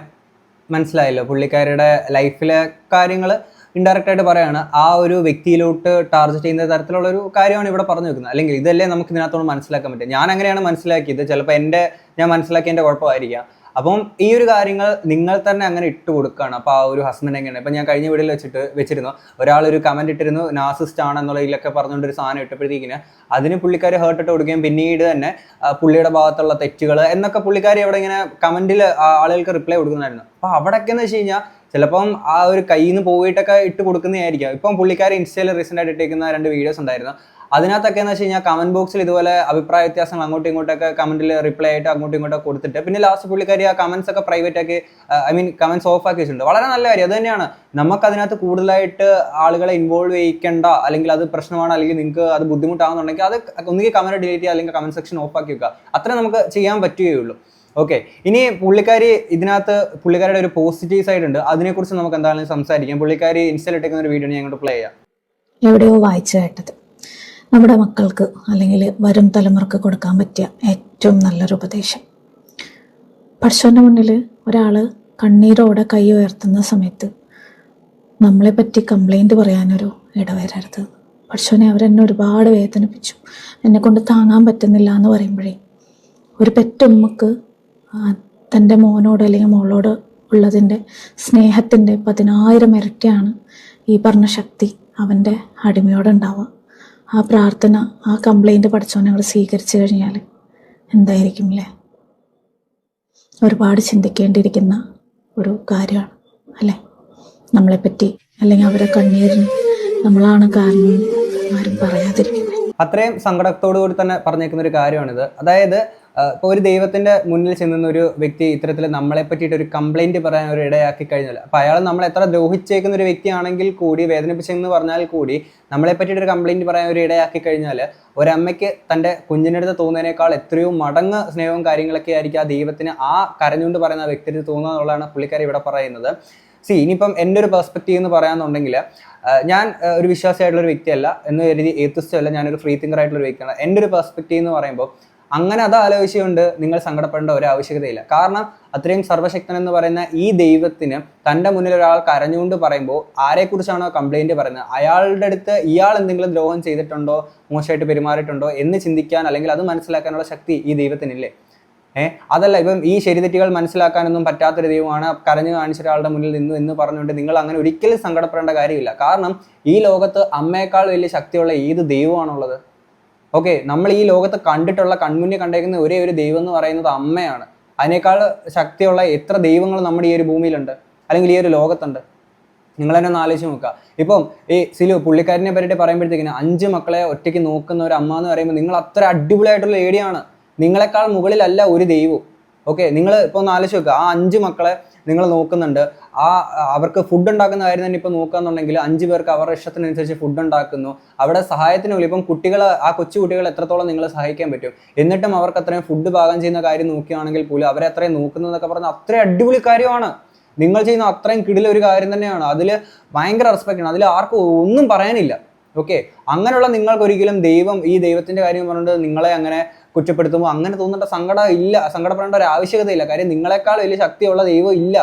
മനസ്സിലായല്ലോ. പുള്ളിക്കാരുടെ ലൈഫിലെ കാര്യങ്ങൾ ഇൻഡയറക്റ്റ് ആയിട്ട് പറയാണ്. ആ ഒരു വ്യക്തിയിലോട്ട് ടാർജറ്റ് ചെയ്യുന്ന തരത്തിലുള്ള ഒരു കാര്യമാണ് ഇവിടെ പറഞ്ഞു വെക്കുന്നത്. അല്ലെങ്കിൽ ഇതല്ലേ നമുക്ക് ഇതിനകത്തോട് മനസ്സിലാക്കാൻ പറ്റും ഞാൻ അങ്ങനെയാണ് മനസ്സിലാക്കിയത്. ചിലപ്പോൾ എന്റെ ഞാൻ മനസ്സിലാക്കിയതിന്റെ കുഴപ്പമായിരിക്കാം. അപ്പം ഈ ഒരു കാര്യങ്ങൾ നിങ്ങൾ തന്നെ അങ്ങനെ ഇട്ട് കൊടുക്കുകയാണ് അപ്പോൾ ആ ഒരു ഹസ്ബൻഡ് എങ്ങനെയാണ്? ഇപ്പം ഞാൻ കഴിഞ്ഞ വീഡിയോയിൽ വെച്ചിട്ട് വെച്ചിരുന്നു. ഒരാൾ ഒരു കമന്റ് ഇട്ടിരുന്നു നാസിസ്റ്റ് ആണ് എന്നുള്ള ഇതിലൊക്കെ പറഞ്ഞുകൊണ്ട് ഒരു സാധനം ഇട്ടപ്പോഴത്തേക്കിന് അതിന് പുള്ളിക്കാർ ഹേർട്ട് ഇട്ട് കൊടുക്കുകയും പിന്നീട് തന്നെ പുള്ളിയുടെ ഭാഗത്തുള്ള തെറ്റുകൾ എന്നൊക്കെ പുള്ളിക്കാർ അവിടെ ഇങ്ങനെ കമന്റിൽ ആളുകൾക്ക് റിപ്ലൈ കൊടുക്കുന്നുണ്ടായിരുന്നു. അപ്പോൾ അവിടെയൊക്കെ എന്ന് വെച്ച് കഴിഞ്ഞാൽ ചിലപ്പം ആ ഒരു കയ്യിൽ നിന്ന് പോയിട്ടൊക്കെ ഇട്ട് കൊടുക്കുന്നതായിരിക്കും. ഇപ്പം പുള്ളിക്കാരെ ഇൻസ്റ്റയിൽ റീസെന്റ് ആയിട്ട് ഇട്ടേക്കുന്ന രണ്ട് വീഡിയോസ് ഉണ്ടായിരുന്നു. അതിനകത്തൊക്കെ എന്ന് വെച്ച് കഴിഞ്ഞാൽ കമന്റ് ബോക്സിൽ ഇതുപോലെ അഭിപ്രായ വ്യത്യാസങ്ങൾ അങ്ങോട്ടും ഇങ്ങോട്ടൊക്കെ കമന്റിൽ റിപ്ലൈ ആയിട്ട് അങ്ങോട്ടും ഇങ്ങോട്ടൊക്കെ കൊടുത്തിട്ട് പിന്നെ ലാസ്റ്റ് പുള്ളിക്കാരി ആ കമന്റ്സ് ഒക്കെ പ്രൈവറ്റ് ആക്കി ഐ മീൻ കമന്റ്സ് ഓഫ് ആക്കി വെച്ചിട്ടുണ്ട്. വളരെ നല്ല കാര്യം. അത് തന്നെയാണ്. നമുക്ക് അതിനകത്ത് കൂടുതലായിട്ട് ആളുകളെ ഇൻവോൾവ് ചെയ്യിക്കേണ്ട അല്ലെങ്കിൽ അത് പ്രശ്നമാണ് അല്ലെങ്കിൽ നിങ്ങൾക്ക് അത് ബുദ്ധിമുട്ടാകുന്നുണ്ടെങ്കിൽ അത് ഒന്നുകിൽ കമന്റ് ഡിലീറ്റ് ചെയ്യുക അല്ലെങ്കിൽ കമന്റ് സെക്ഷൻ ഓഫ് ആക്കി വെക്കുക. അത്രേ നമുക്ക് ചെയ്യാൻ പറ്റുകയുള്ളൂ. ഓക്കെ ഇനി പുള്ളിക്കാരി ഇതിനകത്ത് പുള്ളിക്കാരുടെ ഒരു പോസിറ്റീവ് സൈഡ് ഉണ്ട്. അതിനെക്കുറിച്ച് നമുക്ക് എന്തായാലും സംസാരിക്കാം. പുള്ളിക്കാരി ഇൻസ്റ്റയിൽ ഇട്ടേക്കുന്ന ഒരു വീഡിയോ ഞാൻ ഇങ്ങോട്ട് പ്ലേ ചെയ്യാം. എവിടെയോ വായിച്ചു കേട്ടത്. നമ്മുടെ മക്കൾക്ക് അല്ലെങ്കിൽ വരും തലമുറയ്ക്ക് കൊടുക്കാൻ പറ്റിയ ഏറ്റവും നല്ലൊരു ഉപദേശം. പഠിച്ചവന്റെ മുന്നിൽ ഒരാൾ കണ്ണീരോടെ കൈ ഉയർത്തുന്ന സമയത്ത് നമ്മളെ പറ്റി കംപ്ലൈന്റ് പറയാനൊരു ഇടവരരുത്. പഠിച്ചവനെ അവരെന്നെ ഒരുപാട് വേദനിപ്പിച്ചു. എന്നെ കൊണ്ട് താങ്ങാൻ പറ്റുന്നില്ല എന്ന് പറയുമ്പോഴേ ഒരു പെറ്റുമ്മക്ക് തന്റെ മോനോട് അല്ലെങ്കിൽ മോളോട് ഉള്ളതിന്റെ സ്നേഹത്തിന്റെ പതിനായിരം ഇരട്ടിയാണ് ഈ പറഞ്ഞ ശക്തി അവന്റെ അടിമയോടുണ്ടാവുക. ആ പ്രാർത്ഥന ആ കംപ്ലൈന്റ് പഠിച്ചോ ഞങ്ങൾ സ്വീകരിച്ചു കഴിഞ്ഞാൽ എന്തായിരിക്കും അല്ലേ ഒരുപാട് ചിന്തിക്കേണ്ടിയിരിക്കുന്ന ഒരു കാര്യമാണ് അല്ലേ? നമ്മളെപ്പറ്റി അല്ലെങ്കിൽ അവരെ കണ്ണീരിന് നമ്മളാണ് കാരണം ആരും പറയാതിരിക്കുന്നത്. അത്രയും സങ്കടത്തോടു കൂടി തന്നെ പറഞ്ഞേക്കുന്ന ഒരു കാര്യമാണിത്. അതായത് ഇപ്പോൾ ഒരു ദൈവത്തിന്റെ മുന്നിൽ ചെന്നുന്ന ഒരു വ്യക്തി ഇത്തരത്തിൽ നമ്മളെ പറ്റിയിട്ട് ഒരു കംപ്ലൈന്റ് പറയാൻ ഒരു ഇടയാക്കി കഴിഞ്ഞാൽ അപ്പോൾ അയാൾ നമ്മളെ എത്ര ദ്രോഹിച്ചേക്കുന്ന ഒരു വ്യക്തിയാണെങ്കിൽ കൂടി വേദനിപ്പിച്ചെന്ന് പറഞ്ഞാൽ കൂടി നമ്മളെ പറ്റിയിട്ട് ഒരു കംപ്ലൈന്റ് പറയാൻ ഒരു ഇടയാക്കി കഴിഞ്ഞാൽ ഒരമ്മയ്ക്ക് തന്റെ കുഞ്ഞിനടുത്ത് തോന്നുന്നതിനേക്കാൾ എത്രയോ മടങ്ങ് സ്നേഹവും കാര്യങ്ങളൊക്കെ ആയിരിക്കും ആ ദൈവത്തിന് ആ കരഞ്ഞുകൊണ്ട് പറയുന്ന വ്യക്തിക്ക് തോന്നുക എന്നുള്ളതാണ് പുള്ളിക്കാരി ഇവിടെ പറയുന്നത്. സി ഇനിയിപ്പം എന്റെ ഒരു പെർസ്പെക്റ്റീവ് എന്ന് പറയാന്നുണ്ടെങ്കിൽ ഞാൻ ഒരു വിശ്വാസിയായിട്ടുള്ള ഒരു വ്യക്തിയല്ല എന്ന് കരുതി ഏത്തുസ്റ്റം അല്ല ഞാനൊരു ഫ്രീ തിങ്കർ ആയിട്ടുള്ള ഒരു വ്യക്തിയാണ്. എന്റെ ഒരു പെർസ്പെക്റ്റീവ് എന്ന് പറയുമ്പോൾ അങ്ങനെ അത് ആലോചിച്ചുകൊണ്ട് നിങ്ങൾ സങ്കടപ്പെടേണ്ട ഒരു ആവശ്യകതയില്ല. കാരണം അത്രയും സർവശക്തൻ എന്ന് പറയുന്ന ഈ ദൈവത്തിന് തന്റെ മുന്നിൽ ഒരാൾ കരഞ്ഞുകൊണ്ട് പറയുമ്പോൾ ആരെക്കുറിച്ചാണോ കംപ്ലൈന്റ് പറയുന്നത്? അയാളുടെ അടുത്ത് ഇയാൾ എന്തെങ്കിലും ദ്രോഹം ചെയ്തിട്ടുണ്ടോ? മോശമായിട്ട് പെരുമാറിയിട്ടുണ്ടോ? എന്ന് ചിന്തിക്കാൻ അല്ലെങ്കിൽ അത് മനസ്സിലാക്കാനുള്ള ശക്തി ഈ ദൈവത്തിനില്ലേ? ഏഹ് അതല്ല ഇപ്പം ഈ ശരിതെറ്റുകൾ മനസ്സിലാക്കാനൊന്നും പറ്റാത്തൊരു ദൈവമാണ് കരഞ്ഞു കാണിച്ച ഒരാളുടെ മുന്നിൽ നിന്നു എന്ന് പറഞ്ഞുകൊണ്ട് നിങ്ങൾ അങ്ങനെ ഒരിക്കലും സങ്കടപ്പെടേണ്ട കാര്യമില്ല. കാരണം ഈ ലോകത്ത് അമ്മയേക്കാൾ വലിയ ശക്തിയുള്ള ഏത് ദൈവമാണുള്ളത്? ഓക്കെ നമ്മൾ ഈ ലോകത്ത് കണ്ടിട്ടുള്ള കൺമുന്നിൽ കണ്ടേക്കുന്ന ഒരേ ഒരു ദൈവം എന്ന് പറയുന്നത് അമ്മയാണ്. അതിനേക്കാൾ ശക്തിയുള്ള എത്ര ദൈവങ്ങൾ നമ്മുടെ ഈ ഒരു ഭൂമിയിലുണ്ട്? അല്ലെങ്കിൽ ഈ ഒരു ലോകത്തുണ്ട്? നിങ്ങൾ തന്നെ ഒന്ന് ആലോചിച്ച് നോക്കുക. ഇപ്പം ഈ സിലു പുള്ളിക്കാരനെ പറ്റിയിട്ട് പറയുമ്പോഴത്തേക്കിന് അഞ്ച് മക്കളെ ഒറ്റയ്ക്ക് നോക്കുന്ന ഒരു അമ്മ എന്ന് പറയുമ്പോൾ നിങ്ങൾ അത്ര അടിപൊളിയായിട്ടുള്ള ഏടിയാണ് നിങ്ങളെക്കാൾ മുകളിലല്ല ഒരു ദൈവവും. ഓക്കെ നിങ്ങൾ ഇപ്പോൾ ഒന്ന് ആലോചിച്ച് നോക്കുക ആ അഞ്ച് മക്കളെ നിങ്ങൾ നോക്കുന്നുണ്ട്. ആ അവർക്ക് ഫുഡ് ഉണ്ടാക്കുന്ന കാര്യം തന്നെ ഇപ്പോൾ നോക്കുകയെന്നുണ്ടെങ്കിൽ അഞ്ച് പേർക്ക് അവരുടെ ഇഷ്ടത്തിനനുസരിച്ച് ഫുഡ് ഉണ്ടാക്കുന്നു. അവിടെ സഹായത്തിന് വിളി ഇപ്പം കുട്ടികൾ ആ കൊച്ചു കുട്ടികൾ എത്രത്തോളം നിങ്ങളെ സഹായിക്കാൻ പറ്റും? എന്നിട്ടും അവർക്ക് അത്രയും ഫുഡ് പാകം ചെയ്യുന്ന കാര്യം നോക്കുകയാണെങ്കിൽ പോലും അവരെ അത്രയും നോക്കുന്നതൊക്കെ പറഞ്ഞാൽ അത്രയും അടിപൊളി കാര്യമാണ്. നിങ്ങൾ ചെയ്യുന്ന അത്രയും കിടില ഒരു കാര്യം തന്നെയാണ്. അതിൽ ഭയങ്കര റെസ്പെക്റ്റ് ആണ്. അതിൽ ആർക്കും ഒന്നും പറയാനില്ല. ഓക്കെ അങ്ങനെയുള്ള നിങ്ങൾക്ക് ഒരിക്കലും ദൈവം ഈ ദൈവത്തിന്റെ കാര്യം പറഞ്ഞിട്ട് നിങ്ങളെ അങ്ങനെ കുറ്റപ്പെടുത്തുമ്പോൾ അങ്ങനെ തോന്നേണ്ട സങ്കടം ഇല്ല സങ്കടപ്പെടേണ്ട ഒരു ആവശ്യകതയില്ല. കാര്യം നിങ്ങളെക്കാൾ വലിയ ശക്തിയുള്ള ദൈവം ഇല്ല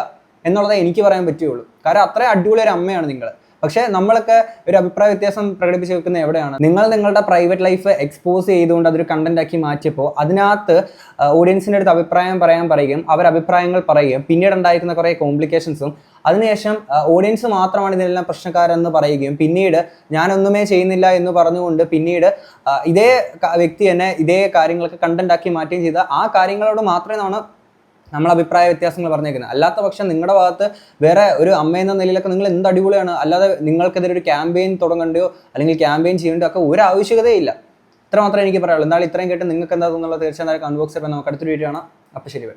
എന്നുള്ളതേ എനിക്ക് പറയാൻ പറ്റുകയുള്ളൂ. കാരണം അത്രയും അടിപൊളി ഒരു അമ്മയാണ് നിങ്ങൾ പക്ഷേ നമ്മളൊക്കെ ഒരു അഭിപ്രായ വ്യത്യാസം പ്രകടിപ്പിച്ച് വെക്കുന്നത് എവിടെയാണ്? നിങ്ങൾ നിങ്ങളുടെ പ്രൈവറ്റ് ലൈഫ് എക്സ്പോസ് ചെയ്തുകൊണ്ട് അതൊരു കണ്ടന്റ് ആക്കി മാറ്റിയപ്പോൾ അതിനകത്ത് ഓഡിയൻസിന്റെ അടുത്ത് അഭിപ്രായം പറയാൻ പറയുകയും അവർ അഭിപ്രായങ്ങൾ പറയുകയും പിന്നീട് ഉണ്ടായിരിക്കുന്ന കുറേ കോംപ്ലിക്കേഷൻസും അതിനുശേഷം ഓഡിയൻസ് മാത്രമാണ് ഇതിനെല്ലാം പ്രശ്നക്കാരെന്ന് പറയുകയും പിന്നീട് ഞാനൊന്നുമേ ചെയ്യുന്നില്ല എന്ന് പറഞ്ഞുകൊണ്ട് പിന്നീട് ഇതേ വ്യക്തി തന്നെ ഇതേ കാര്യങ്ങളൊക്കെ കണ്ടന്റ് ആക്കി മാറ്റുകയും ചെയ്ത ആ കാര്യങ്ങളോട് മാത്രമേ നമ്മൾ നമ്മൾ അഭിപ്രായ വ്യത്യാസങ്ങൾ പറഞ്ഞേക്കുന്നത്. അല്ലാത്ത പക്ഷം നിങ്ങളുടെ ഭാഗത്ത് വേറെ ഒരു അമ്മ എന്ന നിലയിലൊക്കെ നിങ്ങൾ എന്ത് അടിപൊളിയാണ് അല്ലാതെ നിങ്ങൾക്കെതിരെ ഒരു ക്യാമ്പയിൻ തുടങ്ങണ്ടയോ അല്ലെങ്കിൽ ക്യാമ്പയിൻ ചെയ്യേണ്ടോ ഒക്കെ ഒരു ആവശ്യകതയില്ല ഇത്ര മാത്രമേ എനിക്ക് പറയാനുള്ളൂ. എന്നാൽ ഇത്രയും കേട്ട് നിങ്ങൾക്ക് എന്താ തോന്നുള്ളത് തീർച്ചയായും കൺബോക്സ് നമുക്ക് അടുത്തൊരു വീഡിയോ ആണ് അപ്പോൾ ശരി.